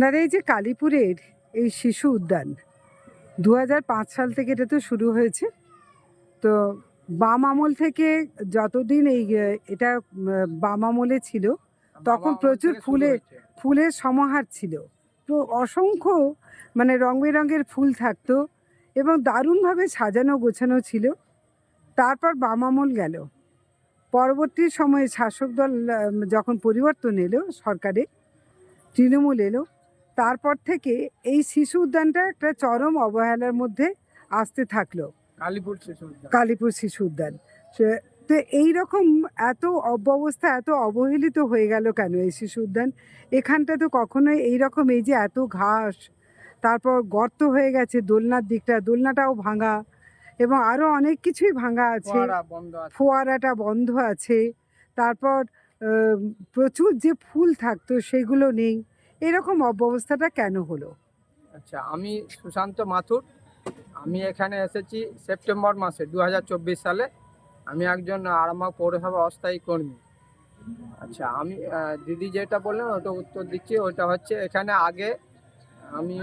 দাদা এই যে কালীপুরের এই শিশু উদ্যান দু পাঁচ সাল থেকে এটা তো শুরু হয়েছে। তো বাম আমল থেকে যতদিন এই এটা বাম আমলে ছিল তখন প্রচুর ফুলে- ফুলের সমাহার ছিল। তো অসংখ্য মানে রং বেরঙের ফুল থাকতো এবং দারুণভাবে সাজানো গোছানো ছিল। তারপর বাম আমল গেল। পরবর্তী সময়ে শাসক দল যখন পরিবর্তন এলো সরকারে তৃণমূল এলো। তারপর থেকে এই শিশু উদ্যানটা একটা চরম অবহেলার মধ্যে আসতে থাকল। কালীপুর শিশু। কালীপুর শিশু উদ্যান। তো এই রকম এত অব্যবস্থা এত অবহেলিত হয়ে গেল কেন এই শিশু উদ্যান? এখানটা তো কখনোই এই রকম এই যে এত ঘাস তারপর গর্ত হয়ে গেছে দোলনার দিকটা দোলনাটাও ভাঙা এবং আরও অনেক কিছুই ভাঙা আছে। ফোয়ারাটা বন্ধ আছে। তারপর প্রচুর যে ফুল থাকতো সেগুলো নেই। এরকম অব্যবস্থাটা কেন হলো? আচ্ছা আমি সুশান্ত মাথুর। আমি এখানে এসেছি সেপ্টেম্বর মাসে দু হাজার চব্বিশ সালে। আমি একজন আরামবাগ পৌরসভা অস্থায়ী কর্মী। আচ্ছা আমি দিদি যেটা বললেন ওটা উত্তর দিচ্ছি। ওটা হচ্ছে এখানে আগে আমি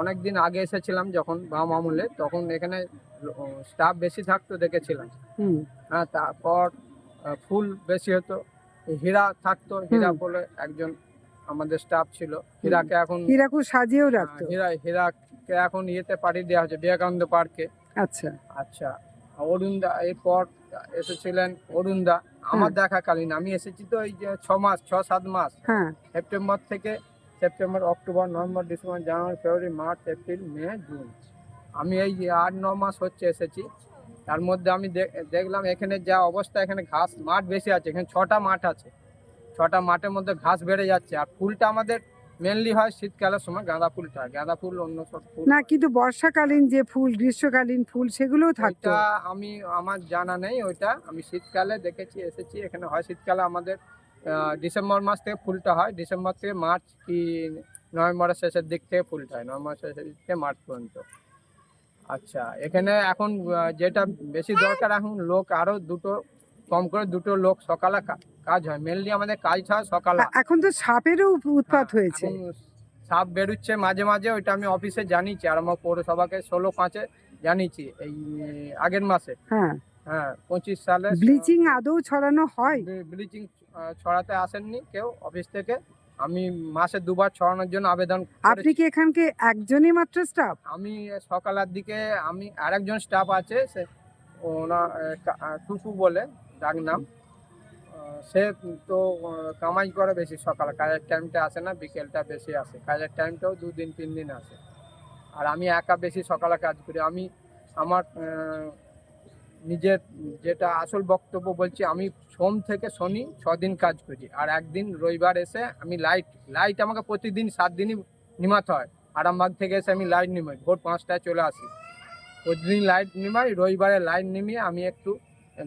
অনেক দিন আগে এসেছিলাম যখন বাম আমলে তখন এখানে স্টাফ বেশি থাকতো দেখেছিলাম। হ্যাঁ তারপর ফুল বেশি হতো। হীরা থাকতো হীরা বলে একজন আমাদের স্টাফ ছিল। হীরাকে এখন হীরাকুদ সাজিয়েও রাখতো? হীরা হীরাকে এখন ইয়েতে পাঠিয়ে দেওয়া হচ্ছে বিবেকানন্দ পার্কে। আচ্ছা। আচ্ছা অরুণদা এরপর এসেছিলেন অরুণদা। আমার দেখাকালীন আমি এসেছি তো এই যে ছ মাস ছ সাত মাস। হ্যাঁ। সেপ্টেম্বর থেকে September October November December January February March April May June. আমি এই যে আট ন মাস হচ্ছে এসেছি। তার মধ্যে আমি দেখলাম এখানে যা অবস্থা এখানে ঘাস মাঠ বেশি আছে এখানে ছটা মাঠ আছে। ছটা মাঠের মধ্যে ঘাস বেড়ে যাচ্ছে। আর ফুলটা আমাদের মেনলি হয় শীতকালের সময় গাঁদা ফুলটা। গাঁদা ফুল অন্য সব ফুল। না কিন্তু বর্ষাকালীন যে ফুল গ্রীষ্মকালীন ফুল সেগুলোও থাকতো। আমি আমার জানা নেই ওইটা। আমি শীতকালে দেখেছি এসেছি। এখানে হয় শীতকালে আমাদের ডিসেম্বর মাস থেকে ফুলটা হয়। ডিসেম্বর থেকে মার্চ কি নভেম্বরের শেষের দিক থেকে ফুলটা হয়। নভেম্বর শেষের দিক থেকে মার্চ পর্যন্ত। আচ্ছা এখানে এখন যেটা বেশি দরকার এখন লোক আরও দুটো কম করে দুটো লোক সকালে কাজ হয় মেনলি আমাদের কাজ হয় সকালে এখন তো সাপেরও উৎপাত হ্যাঁ, হয়েছে। সাপ বেরোচ্ছে মাঝে মাঝে ওইটা আমি অফিসে জানিয়েছি আর আমার পৌরসভাকে ষোলো পাঁচে জানিয়েছি এই আগের মাসে। হ্যাঁ। হ্যাঁ পঁচিশ সালে ব্লিচিং আদৌ ছড়ানো হয়? ব্লিচিং ছড়াতে আসেননি কেউ অফিস থেকে। আমি মাসে দুবার ছড়ানোর জন্য আবেদন আপনি কি এখানকে একজনই মাত্র স্টাফ আমি সকালের দিকে আমি আরেকজন স্টাফ আছে সে ওনা টুকু বলে ডাক নাম। সে তো কামাই করে বেশি সকালে। কাজের টাইমটা আসে না, বিকেলটা বেশি আসে। কাজের টাইমটাও দু দিন, তিন দিন আসে। আর আমি একা বেশি সকালে কাজ করি। আমি আমার নিজের যেটা আসল বক্তব্য বলছি, আমি সোম থেকে শনি ছদিন কাজ করি। আর একদিন রবিবার এসে আমি লাইট লাইট আমাকে প্রতিদিন সাত দিনই নিমাতে হয়। আরামবাগ থেকে এসে আমি লাইট নিমাই। ভোর পাঁচটায় চলে আসি। প্রতিদিন লাইট নিমাই, রবিবারে লাইট নিমিয়ে আমি একটু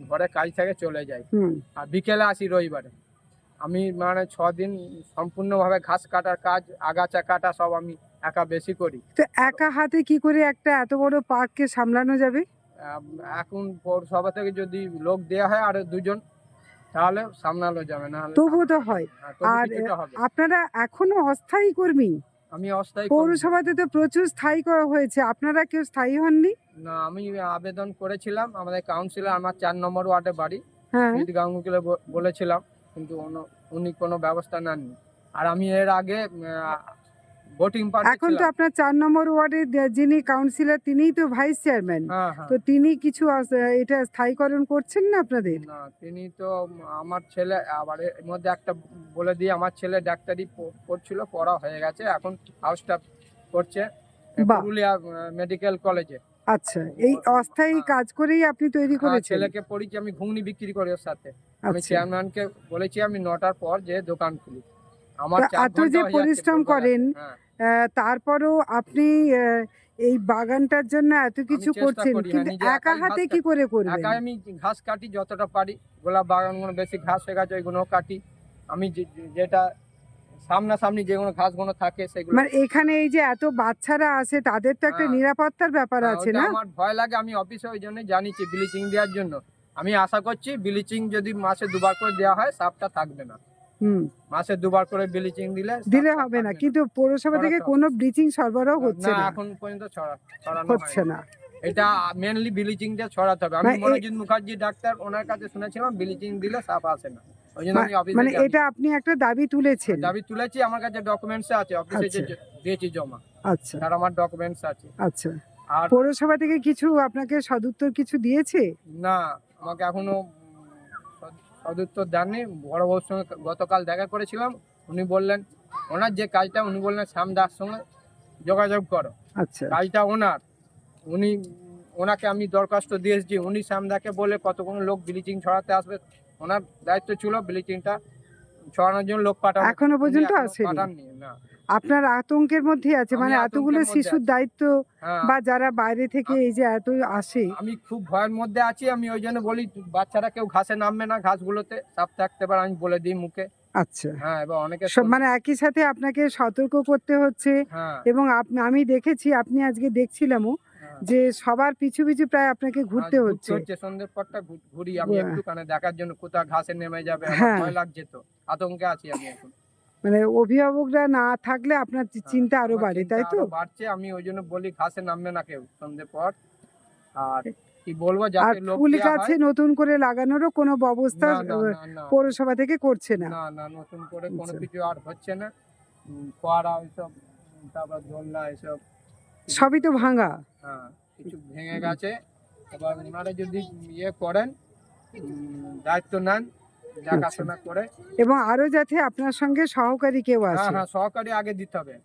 ঘরে কাজ থেকে চলে যাই। আর বিকেলে আসি রবিবারে। আমি মানে ছ দিন সম্পূর্ণভাবে ঘাস কাটার কাজ আগাছা কাটা সব আমি একা বেশি করি। তো একা হাতে কি করে একটা এত বড় পার্ককে সামলানো যাবে? এখন পৌরসভা থেকে যদি লোক দেওয়া হয় আরও দুজন তাহলে সামলানো যাবে না তবুও তো হয়। হ্যাঁ, আর, আপনারা এখনও অস্থায়ী কর্মী? আমি অস্থায়ী। পৌরসভাতে তো প্রচুর স্থায়ী করা হয়েছে। আপনারা কেউ স্থায়ী হননি? না আমি আবেদন করেছিলাম। আমাদের কাউন্সিলর আমার চার নম্বর ওয়ার্ডে বাড়ি। হ্যাঁ। গাঙ্গুকে বলেছিলাম কিন্তু উনি- উনি কোনো ব্যবস্থা নেননি। আর আমি এর আগে ভোটিং এখন তো আপনার চার নম্বর ওয়ার্ডের যিনি কাউন্সিলর তিনিই তো ভাইস চেয়ারম্যান হ্যাঁ তো তিনি কিছু এটা স্থায়ীকরণ করছেন না আপনাদের? না তিনি তো আমার ছেলে আবার এর মধ্যে একটা বলে দিয়ে আমার ছেলে ডাক্তারি পড়ছিল পড়া হয়ে গেছে এখন হাউসটা করছে পুরুলিয়া মেডিকেল কলেজে আচ্ছা এই অস্থায়ী হ্যাঁ। কাজ করেই আপনি তৈরি করেছেন। ছেলেকে পড়িয়েছি আমি ঘুগনি বিক্রি করি ওর সাথে। আমি আচ্ছা। চেয়ারম্যানকে বলেছি আমি নটার পর যে দোকান খুলি। এত যে পরিশ্রম করেন, হ্যাঁ, তারপরও আপনি এই বাগানটার জন্য এত কিছু করছেন হ্যাঁ, কিন্তু একা হাতে কি করে করবেন? একাই আমি ঘাস কাটি যতটা পারি গোলাপ বাগানগুলো বেশি ঘাস হয়ে গেছে ওইগুলো কাটি। আমি যেটা সামনাসামনি যেগুলো ঘাসগুলো থাকে সেগুলো মানে এখানে এই যে এত বাচ্চারা আসে তাদের তো একটা হ্যাঁ। নিরাপত্তার ব্যাপার আছে না? আমার ভয় লাগে আমি অফিসে ওই জন্য জানিয়েছি ব্লিচিং দেওয়ার জন্য। আমি আশা করছি ব্লিচিং যদি মাসে দুবার করে দেওয়া হয় সাপটা থাকবে না। মাসে দুবার করে ব্লিচিং দিলে দিলে হবে না কিন্তু পৌরসভা থেকে কোনো ব্লিচিং সরবরাহ হচ্ছে না। এখন পর্যন্ত ছড়া ছড়ানো হচ্ছে না। এটা মেনলি ব্লিচিংটা ছড়াতে হবে। আমি না, মনোজিৎ মুখার্জি ডাক্তার ওনার কাছে শুনেছিলাম ব্লিচিং দিলে সাপ আসে না। মানে এটা আপনি একটা দাবি তুলেছেন। দাবি তুলেছি আমার কাছে ডকুমেন্টস আছে অফিসে যে আচ্ছা। দিয়েছি জমা। আচ্ছা। তার আমার ডকুমেন্টস আছে। আচ্ছা। আর পৌরসভা থেকে কিছু আপনাকে সদুত্তর কিছু দিয়েছে? না আমাকে এখনও সদুত্তর দেননি। বড় বউর সঙ্গে গতকাল দেখা করেছিলাম। উনি বললেন ওনার যে কাজটা উনি বললেন শ্যাম দাস সঙ্গে যোগাযোগ করো। আচ্ছা। কাজটা ওনার। উনি ওনাকে আমি দরখাস্ত দিয়েছি। উনি শ্যামদাকে বলে কতগুলো লোক ব্লিচিং ছড়াতে আসবে? ওনার দায়িত্ব ছিল ব্লিচিংটা ছড়ানোর জন্য লোক পাঠানো। এখনও পর্যন্ত আসেনি? পাঠাননি না। আপনার আতঙ্কের মধ্যে আছে মানে এতগুলো শিশুর দায়িত্ব হ্যাঁ। বা যারা বাইরে থেকে এই যে এত আসে। আমি খুব ভয়ের মধ্যে আছি আমি ওই জন্য বলি বাচ্চারা কেউ ঘাসে নামবে না ঘাসগুলোতে সাপ থাকতে পারে আমি বলে দিই মুখে। আচ্ছা। হ্যাঁ এবার অনেকে মানে একই সাথে আপনাকে সতর্ক করতে হচ্ছে হ্যাঁ। এবং আমি দেখেছি আপনি আজকে দেখছিলামও। যে সবার পিছু পিছু প্রায় আপনাকে ঘুরতে হচ্ছে। হচ্ছে সন্ধ্যের পরটা ঘুরি আমি। একটুখানে দেখার জন্য কোথাও ঘাসে নেমে যাবে। ভয় লাগছে তো আতঙ্কে আছি আমি এখন। মানে অভিভাবকরা না থাকলে আপনার চিন্তা আরও বাড়ে তাই তো? বাড়ছে আমি ওই জন্য বলি ঘাসে নামবে না কেউ সন্ধ্যে পর। আর কি বলব যাতে লোক ফুল গাছে নতুন করে লাগানোরও কোনো ব্যবস্থা পৌরসভা থেকে করছে না। না না নতুন করে কোনো আচ্ছা। কিছু আর হচ্ছে না। ফোয়ারা ওইসব তারপর দোলনা এসব। সবই তো ভাঙা। হ্যাঁ কিছু ভেঙে গেছে। এবার ওনারা যদি ইয়ে করেন দায়িত্ব নেন দেখাশোনা করে। এবং আরও যাতে আপনার সঙ্গে সহকারী কেউ হ্যাঁ আসে। হ্যাঁ সহকারী আগে দিতে হবে।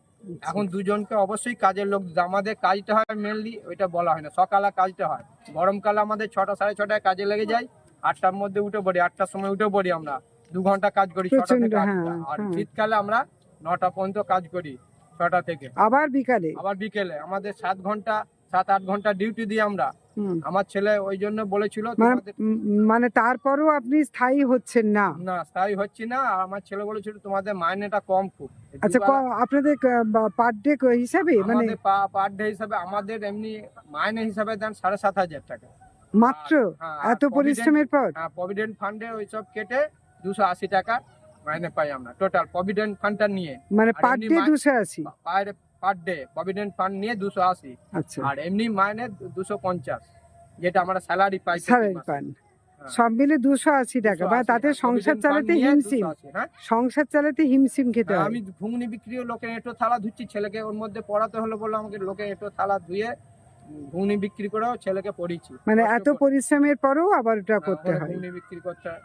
এখন দুজনকে অবশ্যই কাজের লোক আমাদের কাজটা হয় মেনলি ওইটা বলা হয় না সকালে কাজটা হয়। গরমকালে আমাদের ছটা সাড়ে ছটায় কাজে লেগে যায় আটটার মধ্যে উঠে পড়ি আটটার সময় উঠে পড়ি আমরা। দু ঘণ্টা কাজ করি ছটা থেকে হ্যাঁ, আটটা। আর হ্যাঁ। শীতকালে আমরা নটা পর্যন্ত কাজ করি ছটা থেকে। আবার বিকালে? আবার বিকেলে। আমাদের সাত ঘণ্টা সাত আট ঘণ্টা ডিউটি দিই আমরা। আমার ছেলে ওই জন্য বলেছিল মানে মানে তারপরও আপনি স্থায়ী হচ্ছেন না? না স্থায়ী হচ্ছি না। আর আমার ছেলে বলেছিল তোমাদের মাইনেটা কম খুব। আচ্ছা আপনাদের পার ডে হিসাবে? মানে পার ডে হিসাবে আমাদের এমনি মাইনে হিসাবে দেন সাড়ে সাত হাজার টাকা। মাত্র? হ্যাঁ, এত পরিশ্রমের পর? হ্যাঁ প্রভিডেন্ট ফান্ডে ওইসব কেটে দুশো আশি টাকা মাইনে পাই আমরা টোটাল প্রভিডেন্ট ফান্ডটা নিয়ে। মানে পার ডে দুশো আশি? পার ডে প্রভিডেন্ট ফান্ড নিয়ে দুশো আশি। আচ্ছা। আর এমনি মাইনে দুশো পঞ্চাশ যেটা আমরা স্যালারি পাই স্যালারি পান সব মিলে দুশো আশি টাকা। বা তাতে হ্যাঁ, সংসার চালাতে নিয়ে হিমশিম। 280, হ্যাঁ। সংসার চালাতে হিমশিম খেতে হ্যাঁ, আমি ঘুগনি বিক্রিও লোকের এঁটো থালা ধুচ্ছি। ছেলেকে ওর মধ্যে পড়াতে হলো বলে আমাকে লোকে এঁটো থালা ধুয়ে ঘুগনি বিক্রি করেও ছেলেকে পড়িয়েছি। মানে এত পরিশ্রমের পরেও আবার ওটা হ্যাঁ, করতে হয়। ঘুগনি বিক্রি করতে হয়।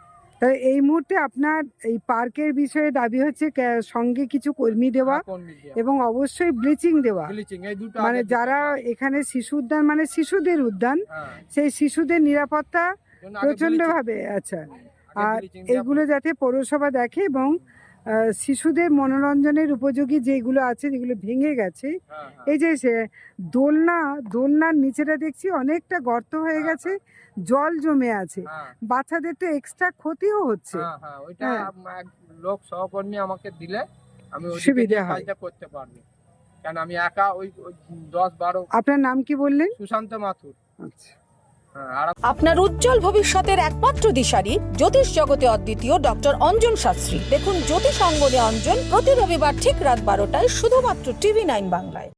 এই মুহূর্তে আপনার এই পার্কের বিষয়ে দাবি হচ্ছে সঙ্গে কিছু কর্মী দেওয়া হ্যাঁ। এবং অবশ্যই ব্লিচিং দেওয়া। মানে যারা এখানে শিশু উদ্যান মানে শিশুদের উদ্যান হ্যাঁ, সেই শিশুদের নিরাপত্তা জন্য আগে প্রচণ্ড ভাবে আচ্ছা। আর এগুলো যাতে পৌরসভা দেখে এবং শিশুদের মনোরঞ্জনের উপযোগী যেগুলো আছে যেগুলো ভেঙে গেছে হ্যাঁ, এই যে সে দোলনা দোলনার নিচেটা দেখছি অনেকটা গর্ত হ্যাঁ, গেছে। জল জমে আছে। হ্যাঁ, বাচ্চাদের তো এক্সট্রা ক্ষতিও হচ্ছে। হ্যাঁ, হ্যাঁ, ওইটা লোক সহকর্মী আমাকে দিলে আমি সুবিধে হয়। করতে পারব। কেন আমি একা ওই দশ বারো আপনার নাম কি বললেন? সুশান্ত মাথুর। আচ্ছা। আর আপনার উজ্জ্বল ভবিষ্যতের একমাত্র দিশারি জ্যোতিষ জগতে অদ্বিতীয় ডক্টর অঞ্জন শাস্ত্রী। দেখুন জ্যোতিষ অঙ্গনে অঞ্জন প্রতি রবিবার ঠিক রাত বারোটায় শুধুমাত্র টিভি নাইন বাংলায়।